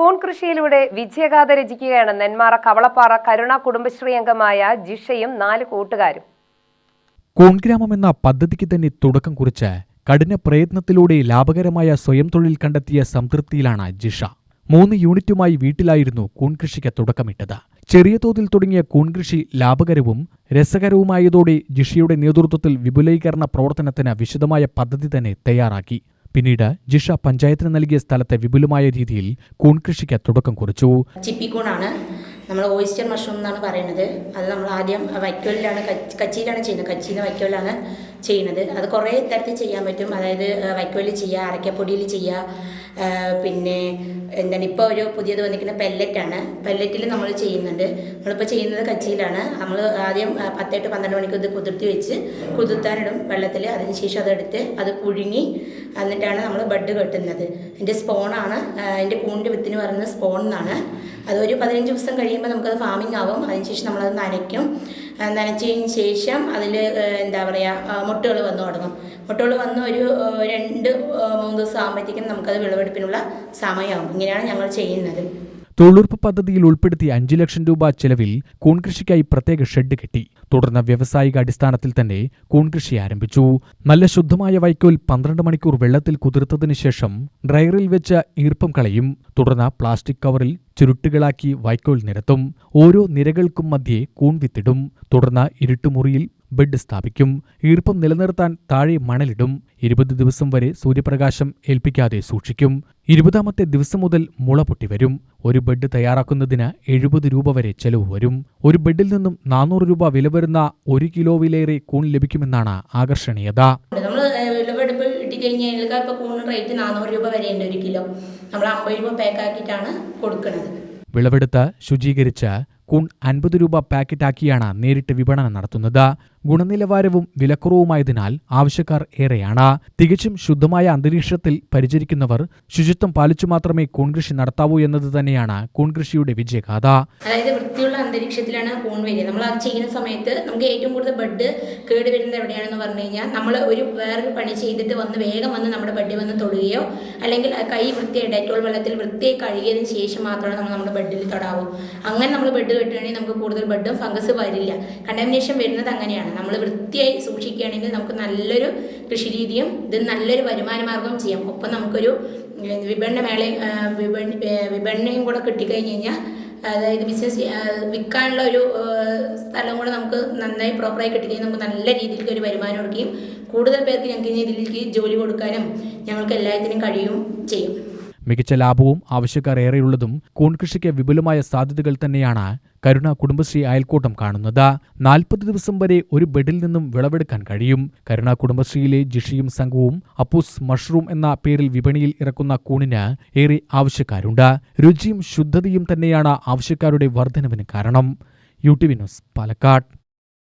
കൂൺ കൃഷിയിലൂടെ വിജയഗാഥ രചിക്കുകയാണ് നെന്മാറ കവളപ്പാറ കരുണ കുടുംബശ്രീ അംഗമായ ജിഷയും നാല് കൂട്ടുകാരും. കൂൺഗ്രാമം എന്ന പദ്ധതിക്ക് തന്നെ തുടക്കം കുറിച്ച് കഠിന പ്രയത്നത്തിലൂടെ ലാഭകരമായ സ്വയം തൊഴിൽ കണ്ടെത്തിയ സംതൃപ്തിയിലാണ് ജിഷ. മൂന്ന് യൂണിറ്റുമായി വീട്ടിലായിരുന്നു കൂൺ കൂൺകൃഷിക്ക് തുടക്കമിട്ടത്. ചെറിയ തോതിൽ തുടങ്ങിയ കൂൺ കൃഷി ലാഭകരവും രസകരവുമായതോടെ ജിഷയുടെ നേതൃത്വത്തിൽ വിപുലീകരണ പ്രവർത്തനത്തിന് വിശദമായ പദ്ധതി തന്നെ തയ്യാറാക്കി. പിന്നീട് ജിഷ പഞ്ചായത്തിന് നൽകിയ സ്ഥലത്തെ വിപുലമായ രീതിയിൽ കൂൺ കൃഷിക്ക് തുടക്കം കുറിച്ചു. ചിപ്പിക്കൂണാണ് നമ്മൾ ഓയിസ്റ്റർ മഷ്റൂം എന്നാണ് പറയുന്നത്. അത് നമ്മൾ ആദ്യം വൈക്കോലിലാണ് കച്ച് കച്ചിയിലാണ് ചെയ്യുന്നത്. കച്ചിന്ന് വൈക്കോലാണ് ചെയ്യുന്നത്. അത് കുറേ തരത്തിൽ ചെയ്യാൻ പറ്റും. അതായത് വൈക്കോലിൽ ചെയ്യുക അരക്കപ്പൊടിയിൽ ചെയ്യുക പിന്നെ എന്താണ് ഇപ്പോൾ ഒരു പുതിയത് വന്നിരിക്കുന്ന പെല്ലറ്റാണ് പെല്ലറ്റിൽ നമ്മൾ ചെയ്യുന്നുണ്ട്. നമ്മളിപ്പോൾ ചെയ്യുന്നത് കച്ചിയിലാണ്. നമ്മൾ ആദ്യം പത്തെട്ട് പന്ത്രണ്ട് മണിക്ക് ഇത് കുതിർത്തി വെച്ച് കുതിർത്താനിടും വെള്ളത്തിൽ അതിനുശേഷം അതെടുത്ത് അത് പുഴുങ്ങി എന്നിട്ടാണ് നമ്മൾ ബഡ് കെട്ടുന്നത്. എന്റെ സ്പോണാണ് എന്റെ കൂണിന്റെ വിത്തിന് പറയുന്നത് സ്പോൺ എന്നാണ്. അതൊരു പതിനഞ്ച് ദിവസം കഴിയുമ്പോൾ നമുക്കത് ഫാമിംഗ് ആവും. അതിനുശേഷം നമ്മളത് നനയ്ക്കും. നനച്ചതിന് ശേഷം അതിൽ എന്താ പറയുക മുട്ടകൾ വന്നു തുടങ്ങും. മുട്ടകൾ വന്ന് ഒരു രണ്ട് മൂന്ന് ദിവസം ആകുമ്പോഴത്തേക്കും നമുക്കത് വിളവെടുപ്പിനുള്ള സമയം ഇങ്ങനെയാണ് ഞങ്ങൾ ചെയ്യുന്നത്. തൊഴിലുറപ്പ് പദ്ധതിയിൽ ഉൾപ്പെടുത്തി അഞ്ചു ലക്ഷം രൂപ ചെലവിൽ കൂൺകൃഷിക്കായി പ്രത്യേക ഷെഡ് കെട്ടി. തുടർന്ന് വ്യവസായിക അടിസ്ഥാനത്തിൽ തന്നെ കൂൺകൃഷി ആരംഭിച്ചു. നല്ല ശുദ്ധമായ വൈക്കോൽ പന്ത്രണ്ട് മണിക്കൂർ വെള്ളത്തിൽ കുതിർത്തതിനു ശേഷം ഡ്രയറിൽ വെച്ച ഈർപ്പം കളയും. തുടർന്ന് പ്ലാസ്റ്റിക് കവറിൽ ചുരുട്ടുകളാക്കി വൈക്കോൽ നിരത്തും. ഓരോ നിരകൾക്കും മധ്യേ കൂൺ വിത്തിടും. തുടർന്ന് ഇരുട്ടുമുറിയിൽ ബെഡ് സ്ഥാപിക്കും. ഈർപ്പം നിലനിർത്താൻ താഴെ മണലിടും. ഇരുപത് ദിവസം വരെ സൂര്യപ്രകാശം ഏൽപ്പിക്കാതെ സൂക്ഷിക്കും. ഇരുപതാമത്തെ ദിവസം മുതൽ മുള പൊട്ടിവരും ഒരു ബെഡ് തയ്യാറാക്കുന്നതിന് എഴുപത് രൂപ വരെ ചെലവ് വരും. ഒരു ബെഡിൽ നിന്നും നാനൂറ് രൂപ വില വരുന്ന ഒരു കിലോവിലേറെ കൂൺ ലഭിക്കുമെന്നാണ് ആകർഷണീയത. വിളവെടുപ്പ് കിട്ടിക്കഴിഞ്ഞാൽ റേറ്റ് നാനൂറ് രൂപ വരെയുണ്ട് ഒരു കിലോ. നമ്മൾ അമ്പത് രൂപ പാക്കാക്കിയിട്ടാണ് കൊടുക്കുന്നത് വിളവെടുത്ത് ശുചീകരിച്ച് കൂൺ അൻപത് രൂപ പാക്കറ്റാക്കിയാണ് നേരിട്ട് വിപണനം നടത്തുന്നത്. ഗുണനിലവാരവും വിലക്കുറവുമായതിനാൽ ആവശ്യക്കാർ ഏറെയാണ്. തികച്ചും ശുദ്ധമായ അന്തരീക്ഷത്തിൽ പരിചരിക്കുന്നവർ ശുചിത്വം പാലിച്ചു മാത്രമേ കൂൺകൃഷി നടത്താവൂ എന്നത് തന്നെയാണ് കൂൺകൃഷിയുടെ വിജയഗാഥ. അതായത് വൃത്തിയുള്ള അന്തരീക്ഷത്തിലാണ് കൂൺ വരിക. നമ്മൾ അത് ചെയ്യുന്ന സമയത്ത് നമുക്ക് ഏറ്റവും കൂടുതൽ ബഡ് കേട് വരുന്നത് എവിടെയാണെന്ന് പറഞ്ഞു കഴിഞ്ഞാൽ നമ്മൾ ഒരു വേറൊരു പണി ചെയ്തിട്ട് വന്ന് വേഗം വന്ന് നമ്മുടെ ബഡ് വന്ന് തൊടുകയോ അല്ലെങ്കിൽ കൈ വൃത്തിയായി ഡെറ്റോൾ വെള്ളത്തിൽ വൃത്തിയായി കഴുകിയതിന് ശേഷം മാത്രമാണ് നമ്മൾ നമ്മുടെ ബഡിൽ തൊടാവൂ. അങ്ങനെ നമ്മൾ ബെഡ് കെട്ടുകയാണെങ്കിൽ നമുക്ക് കൂടുതൽ ബഡും ഫംഗസ് വരില്ല. കണ്ടാമിനേഷൻ വരുന്നത് അങ്ങനെയാണ്. നമ്മൾ വൃത്തിയായി സൂക്ഷിക്കുകയാണെങ്കിൽ നമുക്ക് നല്ലൊരു കൃഷിരീതിയും ഇത് നല്ലൊരു വരുമാന ചെയ്യാം. ഒപ്പം നമുക്കൊരു വിപണന മേള വിപണി വിപണനയും കൂടെ കിട്ടിക്കഴിഞ്ഞ് കഴിഞ്ഞാൽ അതായത് ബിസിനസ് വിൽക്കാനുള്ള ഒരു സ്ഥലം കൂടെ നമുക്ക് നന്നായി പ്രോപ്പറായി കിട്ടിക്കഴിഞ്ഞാൽ നമുക്ക് നല്ല രീതിയിലേക്ക് ഒരു വരുമാനം കൊടുക്കുകയും കൂടുതൽ പേർക്ക് ഞങ്ങൾക്ക് ഇതിലേക്ക് ജോലി കൊടുക്കാനും ഞങ്ങൾക്ക് എല്ലാത്തിനും കഴിയും ചെയ്യും. മികച്ച ലാഭവും ആവശ്യക്കാർ ഏറെയുള്ളതും കൂൺകൃഷിക്ക് വിപുലമായ സാധ്യതകൾ തന്നെയാണ് കരുണ കുടുംബശ്രീ അയൽക്കൂട്ടം കാണുന്നത്. നാൽപ്പത് ദിവസം വരെ ഒരു ബെഡിൽ നിന്നും വിളവെടുക്കാൻ കഴിയും. കരുണ കുടുംബശ്രീയിലെ ജിഷിയും സംഘവും അപ്പൂസ് മഷ്റൂം എന്ന പേരിൽ വിപണിയിൽ ഇറക്കുന്ന കൂണിന് ഏറെ ആവശ്യക്കാരുണ്ട്. രുചിയും ശുദ്ധതയും തന്നെയാണ് ആവശ്യക്കാരുടെ വർധനവിന് കാരണം. U T V news Palakkad.